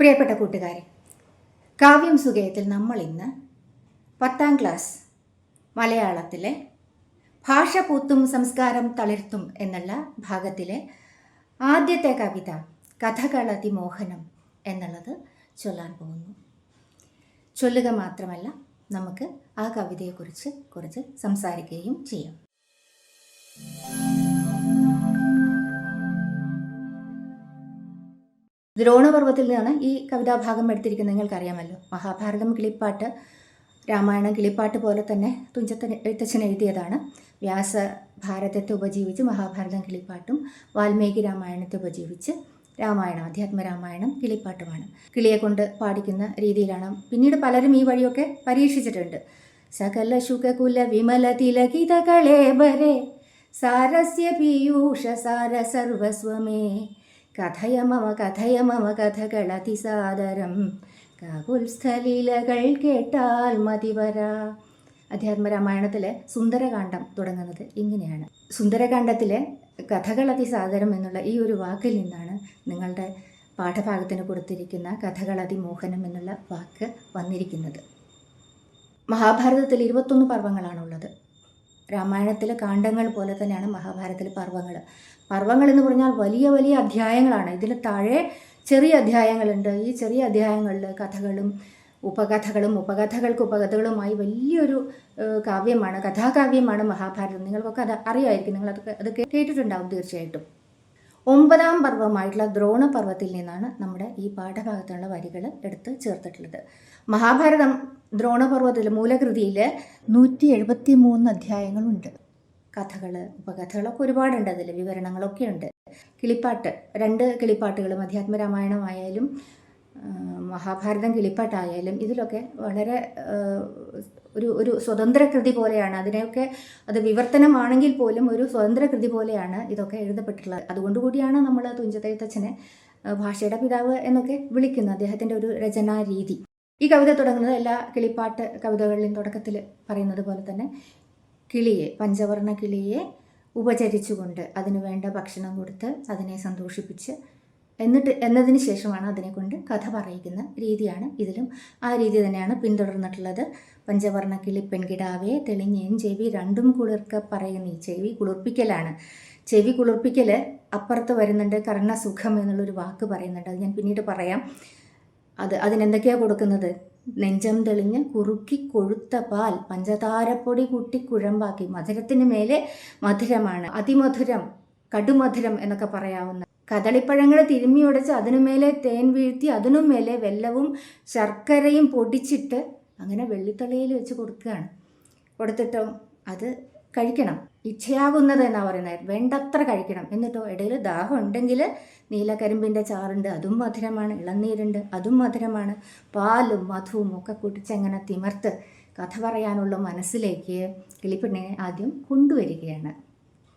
പ്രിയപ്പെട്ട കൂട്ടുകാരെ കാവ്യം സുഖയത്തിൽ നമ്മൾ ഇന്ന് പത്താം ക്ലാസ് മലയാളത്തിലെ ഭാഷ പൂത്തും സംസ്കാരം തളിർത്തും എന്നുള്ള ഭാഗത്തിലെ ആദ്യത്തെ കവിത കഥകളതി മോഹനം എന്നുള്ളത് ചൊല്ലാൻ പോകുന്നു. ചൊല്ലുക മാത്രമല്ല നമുക്ക് ആ കവിതയെക്കുറിച്ച് കുറച്ച് സംസാരിക്കുകയും ചെയ്യാം. ദ്രോണപർവത്തിൽ നിന്നാണ് ഈ കവിതാഭാഗം എടുത്തിരിക്കുന്നത്. നിങ്ങൾക്കറിയാമല്ലോ. മഹാഭാരതം കിളിപ്പാട്ട് രാമായണം കിളിപ്പാട്ട് പോലെ തന്നെ തുഞ്ചത്ത് എഴുത്തച്ഛൻ എഴുതിയതാണ്. വ്യാസ ഭാരതത്തെ ഉപജീവിച്ച് മഹാഭാരതം കിളിപ്പാട്ടും വാൽമീകി രാമായണത്തെ ഉപജീവിച്ച് രാമായണം അധ്യാത്മ രാമായണം കിളിപ്പാട്ടുമാണ്. കിളിയെ കൊണ്ട് പാടിക്കുന്ന രീതിയിലാണ്. പിന്നീട് പലരും ഈ വഴിയൊക്കെ പരീക്ഷിച്ചിട്ടുണ്ട്. സകല ശുഖകുല വിമല തിലകിതകളേ ബരേ സാരസ്യ പീയൂഷ സാര സർവസ്വമേ കഥയ മമ കഥയ മമ കഥകളതിസാദരം കാകുൽസ്ഥലീലകൾ കേട്ടാൽ മതിവര അധ്യാത്മരാമായണത്തിലെ സുന്ദരകാന്ഡം തുടങ്ങുന്നത് ഇങ്ങനെയാണ്. സുന്ദരകാന്ഡത്തിലെ കഥകളതിസാദരം എന്നുള്ള ഈ ഒരു വാക്കിൽ നിന്നാണ് നിങ്ങളുടെ പാഠഭാഗത്തിന് കൊടുത്തിരിക്കുന്ന കഥകളതിമോഹനം എന്നുള്ള വാക്ക് വന്നിരിക്കുന്നത്. മഹാഭാരതത്തിൽ ഇരുപത്തൊന്ന് പർവങ്ങളാണുള്ളത്. രാമായണത്തിലെ കാണ്ഡങ്ങൾ പോലെ തന്നെയാണ് മഹാഭാരതത്തിലെ പർവങ്ങൾ. പർവങ്ങൾ എന്ന് പറഞ്ഞാൽ വലിയ വലിയ അധ്യായങ്ങളാണ്. ഇതിന് താഴെ ചെറിയ അധ്യായങ്ങളുണ്ട്. ഈ ചെറിയ അധ്യായങ്ങളിൽ കഥകളും ഉപകഥകളും ഉപകഥകൾക്ക് ഉപകഥകളുമായി വലിയൊരു കാവ്യമാണ് കഥാകാവ്യമാണ് മഹാഭാരതം. നിങ്ങൾക്കൊക്കെ അത് അറിയായിരിക്കും. നിങ്ങളതൊക്കെ അത് കേട്ടിട്ടുണ്ടാവും തീർച്ചയായിട്ടും. ഒമ്പതാം പർവമായിട്ടുള്ള ദ്രോണപർവത്തിൽ നിന്നാണ് നമ്മുടെ ഈ പാഠഭാഗത്തുള്ള വരികൾ എടുത്ത് ചേർത്തിട്ടുള്ളത്. മഹാഭാരതം ദ്രോണപർവത്തിൽ മൂലകൃതിയിൽ നൂറ്റി എഴുപത്തി മൂന്ന് അധ്യായങ്ങളുണ്ട്. കഥകൾ ഉപകഥകളൊക്കെ ഒരുപാടുണ്ട് അതിൽ വിവരണങ്ങളൊക്കെ ഉണ്ട്. കിളിപ്പാട്ട് രണ്ട് കിളിപ്പാട്ടുകളും അധ്യാത്മരാമായണമായാലും മഹാഭാരതം കിളിപ്പാട്ടായാലും ഇതിലൊക്കെ വളരെ ഒരു ഒരു സ്വതന്ത്ര കൃതി പോലെയാണ്. അതിനെയൊക്കെ അത് വിവർത്തനമാണെങ്കിൽ പോലും ഒരു സ്വതന്ത്ര കൃതി പോലെയാണ് ഇതൊക്കെ എഴുതപ്പെട്ടിട്ടുള്ളത്. അതുകൊണ്ടുകൂടിയാണ് നമ്മൾ തുഞ്ചത്തെഴുത്തച്ഛനെ ഭാഷയുടെ പിതാവ് എന്നൊക്കെ വിളിക്കുന്നത്. അദ്ദേഹത്തിന്റെ ഒരു രചനാ രീതി. ഈ കവിത തുടങ്ങുന്നത് എല്ലാ കിളിപ്പാട്ട് കവിതകളിലും തുടക്കത്തിൽ പറയുന്നത് പോലെ തന്നെ കിളിയെ പഞ്ചവർണ കിളിയെ ഉപചരിച്ചുകൊണ്ട് അതിന് വേണ്ട ഭക്ഷണം കൊടുത്ത് അതിനെ സന്തോഷിപ്പിച്ച് എന്നിട്ട് എന്നതിന് ശേഷമാണ് അതിനെക്കൊണ്ട് കഥ പറയിക്കുന്ന രീതിയാണ് ഇതിലും. ആ രീതി തന്നെയാണ് പിന്തുടർന്നിട്ടുള്ളത്. പഞ്ചവർണ കിളി പെൺകിടാവേ തെളിഞ്ഞേൻ ചെവി രണ്ടും കുളിർക്ക പറയുന്ന ഈ ചെവി കുളിർപ്പിക്കലാണ്. ചെവി കുളിർപ്പിക്കൽ അപ്പുറത്ത് വരുന്നുണ്ട് കർണസുഖം എന്നുള്ളൊരു വാക്ക് പറയുന്നുണ്ട്. അത് ഞാൻ പിന്നീട് പറയാം. അത് അതിനെന്തൊക്കെയാണ് കൊടുക്കുന്നത്? നെഞ്ചം തെളിഞ്ഞ് കുറുക്കി കൊഴുത്ത പാൽ പഞ്ചതാരപ്പൊടി കൂട്ടി കുഴമ്പാക്കി. മധുരത്തിന് മേലെ മധുരമാണ്. അതിമധുരം കടുമധുരം എന്നൊക്കെ പറയാവുന്ന കദളിപ്പഴങ്ങൾ തിരുമ്മി അതിനുമേലെ അതിനു മേലെ തേൻ വീഴ്ത്തി അതിനുമേലെ വെല്ലവും ശർക്കരയും പൊടിച്ചിട്ട് അങ്ങനെ വെള്ളിത്തളയിൽ വെച്ച് കൊടുക്കുകയാണ്. കൊടുത്തിട്ടോ അത് കഴിക്കണം. ഇച്ഛയാകുന്നത് എന്നാണ് പറയുന്നത്? വേണ്ടത്ര കഴിക്കണം. എന്നിട്ടോ ഇടയിൽ ദാഹം ഉണ്ടെങ്കിൽ നീലക്കരിമ്പിന്റെ ചാറുണ്ട് അതും മധുരമാണ്. ഇളനീരുണ്ട് അതും മധുരമാണ്. പാലും മധുവും ഒക്കെ കുടിച്ചങ്ങനെ തിമർത്ത് കഥ പറയാനുള്ള മനസ്സിലേക്ക് കിളിപ്പെണ്ണിനെ ആദ്യം കൊണ്ടുവരികയാണ്.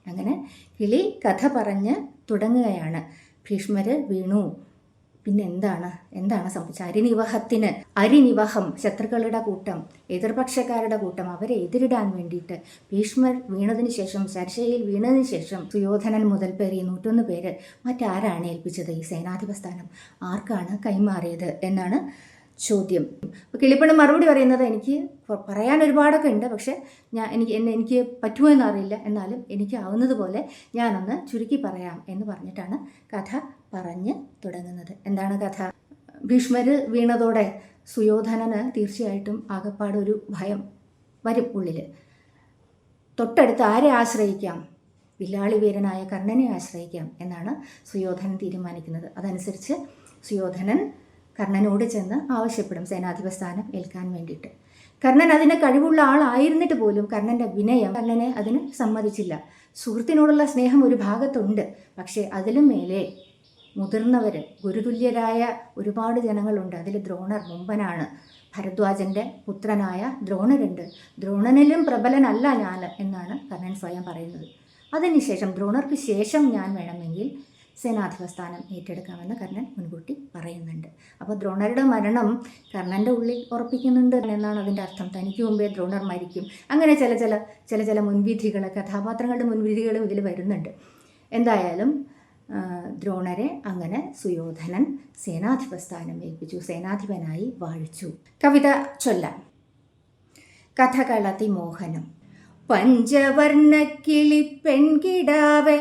അങ്ങനെ കിളി കഥ പറഞ്ഞ് തുടങ്ങുകയാണ്. ഭീഷ്മര് വീണു. പിന്നെ എന്താണ് എന്താണ് സംഭവിച്ചത്? അരിനിവാഹത്തിന് അരിനിവാഹം ശത്രുക്കളുടെ കൂട്ടം എതിർപക്ഷക്കാരുടെ കൂട്ടം അവരെ എതിരിടാൻ വേണ്ടിയിട്ട് ഭീഷ്മർ വീണതിന് ശേഷം ചർച്ചയിൽ വീണതിന് ശേഷം സുയോധനൻ മുതൽ പേര് നൂറ്റൊന്ന് പേര് മറ്റാരാണ് ഏൽപ്പിച്ചത് ഈ സേനാധിപസ്ഥാനം? ആർക്കാണ് കൈമാറിയത് എന്നാണ് ചോദ്യം. കിളിപ്പണ് മറുപടി പറയുന്നത് എനിക്ക് പറയാൻ ഒരുപാടൊക്കെ ഉണ്ട്. പക്ഷേ ഞാൻ എനിക്ക് എന്നെ എനിക്ക് പറ്റുമോ എന്നറിയില്ല. എന്നാലും എനിക്ക് ആവുന്നതുപോലെ ഞാനൊന്ന് ചുരുക്കി പറയാം എന്ന് പറഞ്ഞിട്ടാണ് കഥ പറഞ്ഞ് തുടങ്ങുന്നത്. എന്താണ് കഥ? ഭീഷ്മർ വീണതോടെ സുയോധനന് തീർച്ചയായിട്ടും ആകപ്പാട് ഒരു ഭയം വരും ഉള്ളിൽ തൊട്ടടുത്ത് ആരെ ആശ്രയിക്കാം? വില്ലാളി വീരനായ കർണനെ ആശ്രയിക്കാം എന്നാണ് സുയോധനൻ തീരുമാനിക്കുന്നത്. അതനുസരിച്ച് സുയോധനൻ കർണനോട് ചെന്ന് ആവശ്യപ്പെടും സേനാധിപ സ്ഥാനം ഏൽക്കാൻ വേണ്ടിയിട്ട്. കർണൻ അതിന് കഴിവുള്ള ആളായിരുന്നിട്ട് പോലും കർണന്റെ വിനയം കർണനെ അതിന് സമ്മതിച്ചില്ല. സുഹൃത്തിനോടുള്ള സ്നേഹം ഒരു ഭാഗത്തുണ്ട്. പക്ഷേ അതിലും മേലെ മുതിർന്നവർ ഗുരുതുല്യരായ ഒരുപാട് ജനങ്ങളുണ്ട്. അതിൽ ദ്രോണർ മുമ്പനാണ്. ഭരദ്വാജന്റെ പുത്രനായ ദ്രോണരുണ്ട്. ദ്രോണനിലും പ്രബലനല്ല ഞാൻ എന്നാണ് കർണൻ സ്വയം പറയുന്നത്. അതിനുശേഷം ദ്രോണർക്ക് ശേഷം ഞാൻ വേണമെങ്കിൽ സേനാധിപ സ്ഥാനം ഏറ്റെടുക്കാമെന്ന് കർണൻ മുൻകൂട്ടി പറയുന്നുണ്ട്. അപ്പോൾ ദ്രോണരുടെ മരണം കർണന്റെ ഉള്ളിൽ ഉറപ്പിക്കുന്നുണ്ട് എന്നാണ് അതിന്റെ അർത്ഥം. തനിക്ക് മുമ്പേ ദ്രോണർ മരിക്കും. അങ്ങനെ ചില ചില ചില ചില മുൻവിധികൾ കഥാപാത്രങ്ങളുടെ മുൻവിധികളും ഇതിൽ വരുന്നുണ്ട്. എന്തായാലും ദ്രോണരെ അങ്ങനെ സുയോധനൻ സേനാധിപസ്ഥാനം ഏൽപ്പിച്ചു സേനാധിപനായി വാഴിച്ചു. കവിത ചൊല്ലാം. കഥകളതി മോഹനം പഞ്ചവർണക്കിളി പെൺകിടാവെ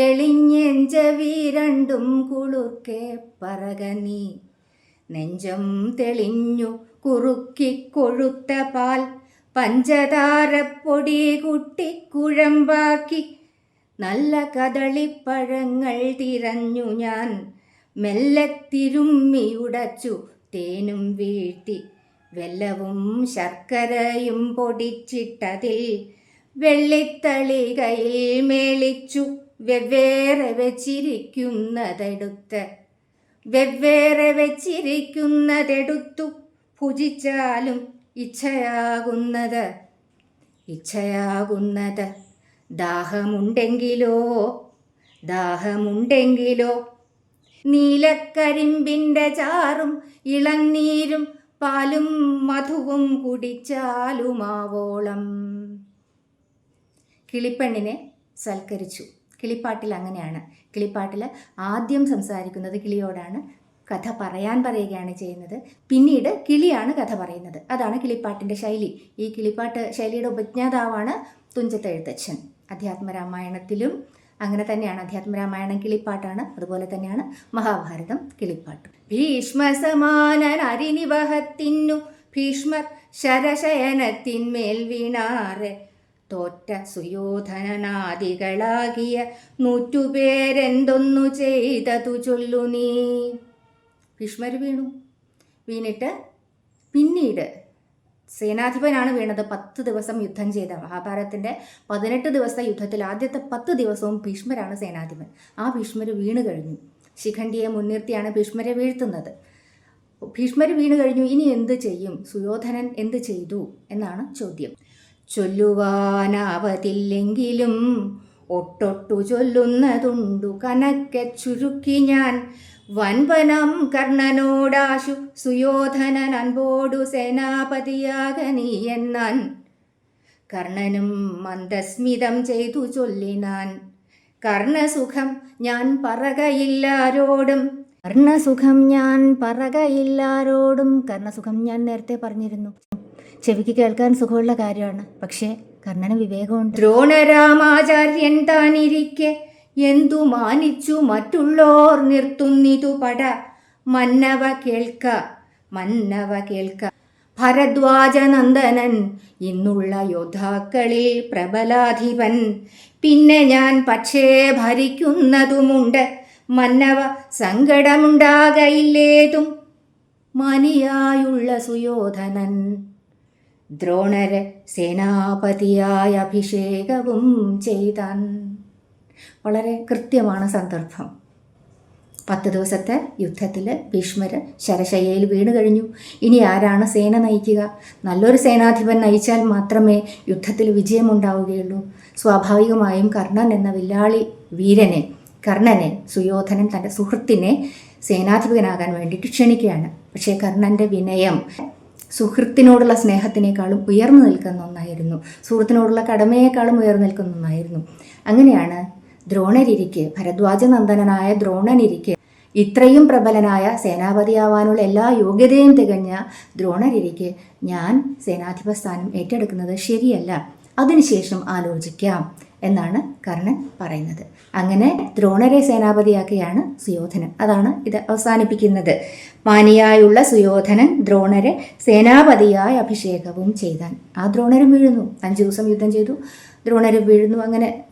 തെളിഞ്ഞെഞ്ചവി രണ്ടും കുളുർക്കെ പറക നീ. നെഞ്ചം തെളിഞ്ഞു കുറുക്കി കൊഴുത്ത പാൽ പഞ്ചതാരപ്പൊടി കുട്ടിക്കുഴമ്പാക്കി നല്ല കദളിപ്പഴങ്ങൾ തിരഞ്ഞു ഞാൻ മെല്ലെ തിരുമ്മിയുടച്ചു തേനും വീട്ടി. വെല്ലവും ശർക്കരയും പൊടിച്ചിട്ടതിൽ വെള്ളിത്തളികയിൽ മേളിച്ചു വെവ്വേറെ വെച്ചിരിക്കുന്നതെടുത്ത് വെവ്വേറെ വെച്ചിരിക്കുന്നതെടുത്തു ഭുജിച്ചാലും ഇച്ഛയാകുന്നത്. ഇച്ഛയാകുന്നത്. ദാഹമുണ്ടെങ്കിലോ? ദാഹമുണ്ടെങ്കിലോ? നീലക്കരിമ്പിന്റെ ചാറും ഇളനീരും പാലും മധുവും കുടിച്ചാലുമാവോളം. കിളിപ്പണ്ണിനെ സൽക്കരിച്ചു. കിളിപ്പാട്ടിൽ അങ്ങനെയാണ്. കിളിപ്പാട്ടിൽ ആദ്യം സംസാരിക്കുന്നത് കിളിയോടാണ്. കഥ പറയാൻ പറയുകയാണ് ചെയ്യുന്നത്. പിന്നീട് കിളിയാണ് കഥ പറയുന്നത്. അതാണ് കിളിപ്പാട്ടിന്റെ ശൈലി. ഈ കിളിപ്പാട്ട് ശൈലിയുടെ ഉപജ്ഞാതാവാണ് തുഞ്ചത്തെഴുത്തച്ഛൻ. അധ്യാത്മരാമായണത്തിലും അങ്ങനെ തന്നെയാണ്. അധ്യാത്മരാമായണം കിളിപ്പാട്ടാണ്. അതുപോലെ തന്നെയാണ് മഹാഭാരതം കിളിപ്പാട്ട്. ഭീഷ്മസമാനൻ അരിനിവഹത്തിന്നു. ഭീഷ്മർ ശരശയനത്തിന്മേൽ വീണാറെ. തോറ്റ സുയോധനനാദികളാകിയ നൂറ്റുപേരെന്തൊന്നു ചെയ്തതു ചൊല്ലു നീ. ഭീഷ്മർ വീണു. വീണിട്ട് പിന്നീട് സേനാധിപനാണ് വീണത്. പത്ത് ദിവസം യുദ്ധം ചെയ്ത മഹാഭാരതത്തിന്റെ പതിനെട്ട് ദിവസത്തെ യുദ്ധത്തിൽ ആദ്യത്തെ പത്ത് ദിവസവും ഭീഷ്മരാണ് സേനാധിപൻ. ആ ഭീഷ്മർ വീണു കഴിഞ്ഞു. ശിഖണ്ഡിയെ മുൻനിർത്തിയാണ് ഭീഷ്മരെ വീഴ്ത്തുന്നത്. ഭീഷ്മർ വീണു കഴിഞ്ഞു. ഇനി എന്ത് ചെയ്യും? സുയോധനൻ എന്ത് ചെയ്തു? എന്നാണ് ചോദ്യം. ചൊല്ലുവാനാവതില്ലെങ്കിലും ഒട്ടൊട്ടു ചൊല്ലുന്നതുണ്ടു കനക്കെ ചുരുക്കി ഞാൻ. വൻപനം കർണനോടാശു സുയോധനൻ അൻപോടു സേനാപതിയാക നീ എന്നാൻ. കർണനും മന്ദസ്മിതം ചെയ്തു ചൊല്ലിനാൻ. കർണസുഖം ഞാൻ പറകയില്ലാരോടും. കർണസുഖം ഞാൻ പറകയില്ലാരോടും. കർണസുഖം ഞാൻ നേരത്തെ പറഞ്ഞിരുന്നു. ചെവിക്ക് കേൾക്കാൻ സുഖമുള്ള കാര്യമാണ്. പക്ഷേ കർണന് വിവേകമുണ്ട്. ദ്രോണരാമാചാര്യൻ താനിരിക്കെ എന്തു മാനിച്ചു മറ്റുള്ളോർ നിർത്തുന്നിതു പട. മന്നവ കേൾക്ക മന്നവ കേൾക്ക. ഭരദ്വാജനന്ദനൻ ഇന്നുള്ള യോദ്ധാക്കളിൽ പ്രബലാധിപൻ. പിന്നെ ഞാൻ പക്ഷേ ഭരിക്കുന്നതുമുണ്ട്. മന്നവ സങ്കടമുണ്ടാകയില്ലേതും. മനിയായുള്ള സുയോധനൻ ദ്രോണര് സേനാപതിയായ അഭിഷേകവും ചെയ്താൻ. വളരെ കൃത്യമാണ് സന്ദർഭം. പത്ത് ദിവസത്തെ യുദ്ധത്തിൽ ഭീഷ്മർ ശരശയ്യയിൽ വീണു കഴിഞ്ഞു. ഇനി ആരാണ് സേന നയിക്കുക? നല്ലൊരു സേനാധിപൻ നയിച്ചാൽ മാത്രമേ യുദ്ധത്തിൽ വിജയമുണ്ടാവുകയുള്ളൂ. സ്വാഭാവികമായും കർണൻ എന്ന വില്ലാളി വീരനെ കർണനെ സുയോധനൻ തന്റെ സുഹൃത്തിനെ സേനാധിപനാകാൻ വേണ്ടിയിട്ട് ക്ഷണിക്കുകയാണ്. പക്ഷേ കർണന്റെ വിനയം സുഹൃത്തിനോടുള്ള സ്നേഹത്തിനേക്കാളും ഉയർന്നു നിൽക്കുന്ന ഒന്നായിരുന്നു. സുഹൃത്തിനോടുള്ള കടമയേക്കാളും ഉയർന്നു നിൽക്കുന്ന ഒന്നായിരുന്നു. അങ്ങനെയാണ് ദ്രോണരിരിക്കെ ഭരദ്വാജനന്ദനായ ദ്രോണനിരിക്ക് ഇത്രയും പ്രബലനായ സേനാപതിയാവാനുള്ള എല്ലാ യോഗ്യതയും തികഞ്ഞ ദ്രോണരിക്ക് ഞാൻ സേനാധിപ സ്ഥാനം ഏറ്റെടുക്കുന്നത് ശരിയല്ല. അതിനുശേഷം ആലോചിക്കാം എന്നാണ് കർണൻ പറയുന്നത്. അങ്ങനെ ദ്രോണരെ സേനാപതിയാക്കിയാണ് സുയോധനൻ. അതാണ് ഇത് അവസാനിപ്പിക്കുന്നത്. മാനിയായുള്ള സുയോധനൻ ദ്രോണരെ സേനാപതിയായി അഭിഷേകവും ചെയ്താൻ. ആ ദ്രോണരും വീഴുന്നു. അഞ്ച് ദിവസം യുദ്ധം ചെയ്തു. ദ്രോണരും വീഴുന്നു. അങ്ങനെ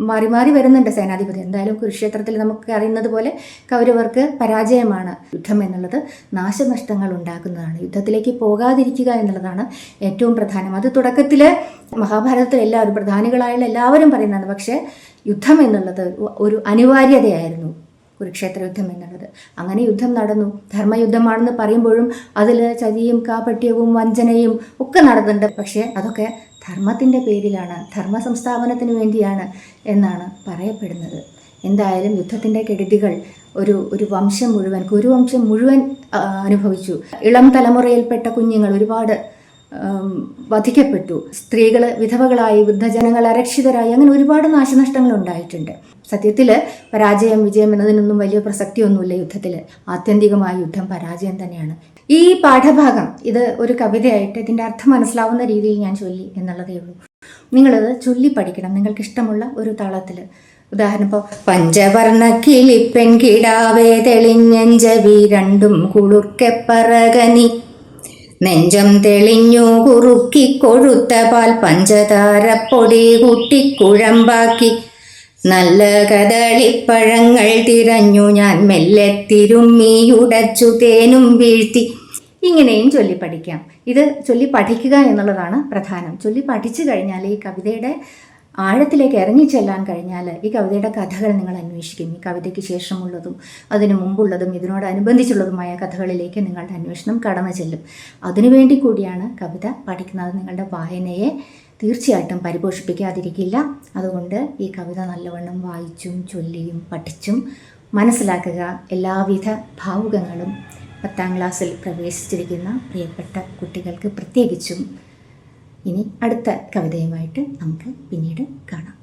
മാറി മാറി വരുന്നുണ്ട് സേനാധിപതി. എന്തായാലും കുരുക്ഷേത്രത്തിൽ നമുക്ക് അറിയുന്നത് പോലെ കൗരവർക്ക് പരാജയമാണ് യുദ്ധം എന്നുള്ളത്. നാശനഷ്ടങ്ങൾ ഉണ്ടാക്കുന്നതാണ്. യുദ്ധത്തിലേക്ക് പോകാതിരിക്കുക എന്നുള്ളതാണ് ഏറ്റവും പ്രധാനം. അത് തുടക്കത്തിൽ മഹാഭാരതത്തിൽ എല്ലാവരും പ്രധാനികളായുള്ള എല്ലാവരും പറയുന്നതാണ്. പക്ഷേ യുദ്ധം എന്നുള്ളത് ഒരു അനിവാര്യതയായിരുന്നു. കുരുക്ഷേത്ര യുദ്ധം എന്നുള്ളത്. അങ്ങനെ യുദ്ധം നടന്നു. ധർമ്മയുദ്ധമാണെന്ന് പറയുമ്പോഴും അതിൽ ചതിയും കാപട്യവും വഞ്ചനയും ഒക്കെ നടന്നുണ്ട് പക്ഷേ അതൊക്കെ ധർമ്മത്തിന്റെ പേരിലാണ് ധർമ്മ സംസ്ഥാപനത്തിന് വേണ്ടിയാണ് എന്നാണ് പറയപ്പെടുന്നത്. എന്തായാലും യുദ്ധത്തിന്റെ കെടുതികൾ ഒരു ഒരു വംശം മുഴുവൻ കുരുവംശം മുഴുവൻ അനുഭവിച്ചു. ഇളം തലമുറയിൽപ്പെട്ട കുഞ്ഞുങ്ങൾ ഒരുപാട് വധിക്കപ്പെട്ടു. സ്ത്രീകൾ വിധവകളായി വൃദ്ധജനങ്ങൾ അരക്ഷിതരായി അങ്ങനെ ഒരുപാട് നാശനഷ്ടങ്ങൾ ഉണ്ടായിട്ടുണ്ട്. സത്യത്തിൽ പരാജയം വിജയം എന്നതിനൊന്നും വലിയ പ്രസക്തിയൊന്നുമില്ല യുദ്ധത്തിൽ ആത്യന്തികമായ യുദ്ധം പരാജയം തന്നെയാണ്. ഈ പാഠഭാഗം ഇത് ഒരു കവിതയായിട്ട് ഇതിന്റെ അർത്ഥം മനസ്സിലാവുന്ന രീതിയിൽ ഞാൻ ചൊല്ലി എന്നുള്ളതേ ഉള്ളൂ. നിങ്ങളത് ചൊല്ലി പഠിക്കണം. നിങ്ങൾക്ക് ഇഷ്ടമുള്ള ഒരു താളത്തിൽ ഉദാഹരണം ഇപ്പോൾ പഞ്ചവർണ കിളിപ്പെൺ കിടാവേ തെളിഞ്ഞഞ്ചവി രണ്ടും കുളിർക്കെ പറകനി നെഞ്ചം തെളിഞ്ഞു കുറുക്കി കൊഴുത്ത പാൽ പഞ്ചതാരപ്പൊടി കൂട്ടി കുഴമ്പാക്കി. നല്ല കദളിപ്പഴങ്ങൾ തിരഞ്ഞു ഞാൻ മെല്ലെ തിരുമ്മിയുടച്ചു തേനും വീഴ്ത്തി. ഇങ്ങനെയും ചൊല്ലി പഠിക്കാം. ഇത് ചൊല്ലി പഠിക്കുക എന്നുള്ളതാണ് പ്രധാനം. ചൊല്ലി പഠിച്ചു കഴിഞ്ഞാൽ ഈ കവിതയുടെ ആഴത്തിലേക്ക് ഇറങ്ങിച്ചെല്ലാൻ കഴിഞ്ഞാൽ ഈ കവിതയുടെ കഥകൾ നിങ്ങൾ അന്വേഷിക്കും. ഈ കവിതയ്ക്ക് ശേഷമുള്ളതും അതിനു മുമ്പുള്ളതും ഇതിനോടനുബന്ധിച്ചുള്ളതുമായ കഥകളിലേക്ക് നിങ്ങളുടെ അന്വേഷണം കടന്നു ചെല്ലും. അതിനുവേണ്ടി കൂടിയാണ് കവിത പഠിക്കുന്നത്. നിങ്ങളുടെ വായനയെ തീർച്ചയായിട്ടും പരിപോഷിപ്പിക്കാതിരിക്കില്ല. അതുകൊണ്ട് ഈ കവിത നല്ലവണ്ണം വായിച്ചും ചൊല്ലിയും പഠിച്ചും മനസ്സിലാക്കുക. എല്ലാവിധ ഭാവുകങ്ങളും പത്താം ക്ലാസ്സിൽ പ്രവേശിച്ചിരിക്കുന്ന പ്രിയപ്പെട്ട കുട്ടികൾക്ക് പ്രത്യേകിച്ചും ഇനി അടുത്ത കവിതയുമായിട്ട് നമുക്ക് പിന്നീട് കാണാം.